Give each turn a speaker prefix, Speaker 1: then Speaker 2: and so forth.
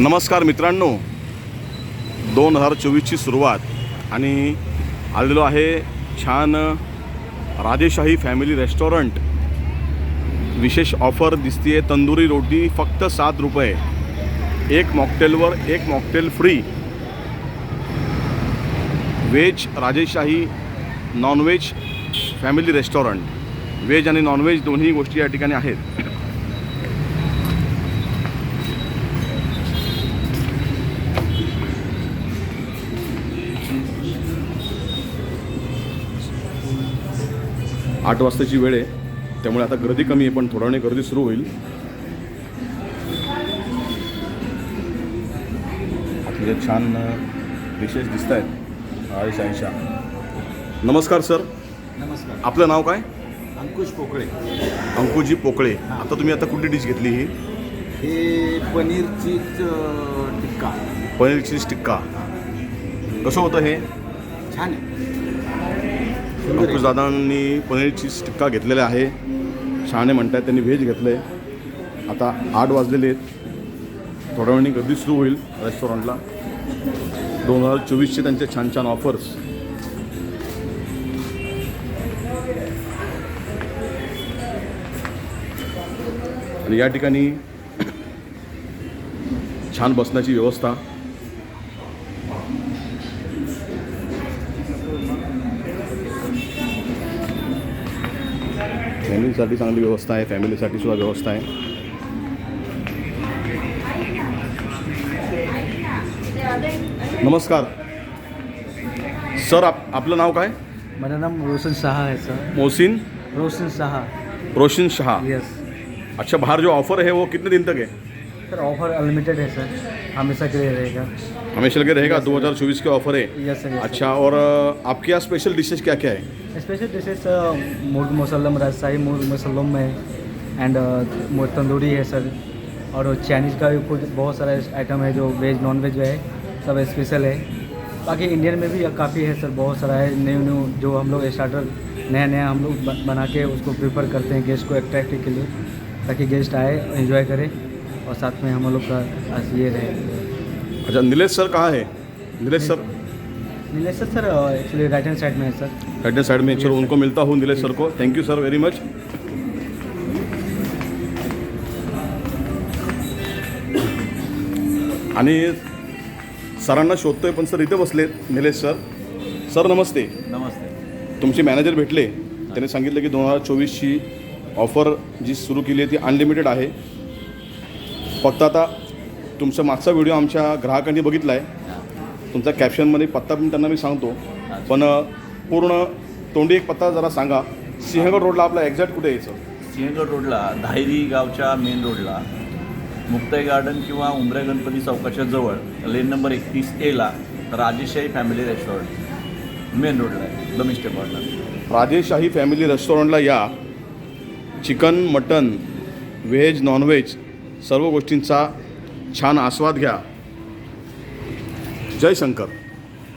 Speaker 1: नमस्कार मित्रांनो. दोन हजार चोवीसची सुरुवात आणि आलेलो आहे छान राजेशाही फॅमिली रेस्टॉरंट. विशेष ऑफर दिसतीये तंदुरी रोटी फक्त सात रुपये. एक मॉकटेलवर एक mocktail free. Veg Rajeshahi nonveg family restaurant. Veg आणि नॉनव्हेज दोन्ही गोष्टी या ठिकाणी आहेत. आठ वाजताची वेळ आहे. त्यामुळे आता गर्दी कमी आहे पण थोड्या वेळाने गर्दी सुरू होईल. आपले छान डिशेस दिसत आहेत आयुष आयुषा. नमस्कार सर.
Speaker 2: नमस्कार.
Speaker 1: आपलं नाव काय?
Speaker 2: अंकुश पोकळे.
Speaker 1: अंकुजी पोकळे. आता तुम्ही आता कुठली डिश घेतली ही?
Speaker 2: हे पनीर चीज अ, टिक्का.
Speaker 1: पनीर चीज टिक्का कसं होतं हे?
Speaker 2: छान आहे.
Speaker 1: दादांनी पनीर चीज टिक्का घेतलेला आहे. शहाणे म्हणतात त्यांनी व्हेज घेतलं आहे आता आठ वाजलेले आहेत. थोड्या वेळाने गर्दी सुरू होईल रेस्टॉरंटला. दोन हजार चोवीसचे त्यांचे छान छान ऑफर्स आणि या ठिकाणी छान बसण्याची व्यवस्था. फॅमिलीसाठी चांगली व्यवस्था आहे फॅमिलीसाठी सुद्धा व्यवस्था आहे. नमस्कार. सर आप आपलं नाव काय?
Speaker 3: मेरा नाम रोशन शाह है सर.
Speaker 1: मोहसिन?
Speaker 3: रोशन शाह.
Speaker 1: रोशन शाह.
Speaker 3: यस
Speaker 1: अच्छा बाहर जो ऑफर है वो कितने दिन तक है
Speaker 3: सर ऑफ़र अनलिमिटेड है सर हमेशा के लिए रहेगा।
Speaker 1: हमेशा लगे रहेगा? 2024 के ऑफ़र है?
Speaker 3: यस सर
Speaker 1: अच्छा और अ, आपके यहाँ स्पेशल डिशेज क्या क्या है
Speaker 3: स्पेशल डिशेस मुर्ग मुसलम राजशाही मुर्ग मुसलम है एंड तंदूरी है सर और चाइनीज़ का भी कुछ बहुत सारा आइटम है जो वेज नॉन वेज है सब स्पेशल है। बाकी इंडियन में भी काफ़ी है सर बहुत सारा है न्यू न्यू जो हम लोग स्टार्टर नया नया हम लोग बना के उसको प्रेफर करते हैं गेस्ट को अट्रैक्ट के लिए ताकि गेस्ट आए एंजॉय करें। और साथ में हम लोग का आज ये रहे
Speaker 1: अच्छा नीलेश सर कहाँ है? Nilesh sir?
Speaker 3: Nilesh sir sir actually right hand side में है सर।
Speaker 1: राइट हैंड साइड में चलो उनको मिलता हूँ नीलेश सर को। Thank you sir very much आणि सरांना शोधतोय पण सर इथे बसलेत निलेश सर. सर नमस्ते.
Speaker 2: नमस्ते.
Speaker 1: तुमचे मॅनेजर भेटले. त्यांनी सांगितलं की दोन हजार चोवीसची ऑफर जी सुरू केली आहे ती अनलिमिटेड आहे. फक्त आता तुमचा मागचा व्हिडिओ आमच्या ग्राहकांनी बघितला आहे तुमचा कॅप्शनमध्ये पत्ता पण त्यांना मी सांगतो. पण पूर्ण तोंडी एक पत्ता जरा सांगा. सिंहगड रोडला आपला एक्झॅक्ट कुठे यायचं
Speaker 4: सिंहगड रोडला धायरी गावच्या मेन रोडला. मुक्ताई गार्डन किंवा उमरे गणपती चौकाच्या जवळ लेन नंबर एकतीस एला राजेशाही फॅमिली रेस्टॉरंट मेन रोडला आहे. मिस्टर कॉर्नर
Speaker 1: राजेशाही फॅमिली रेस्टॉरंटला या. चिकन मटन व्हेज नॉनव्हेज सर्व गोष्टींचा छान आस्वाद घ्या. जय शंकर.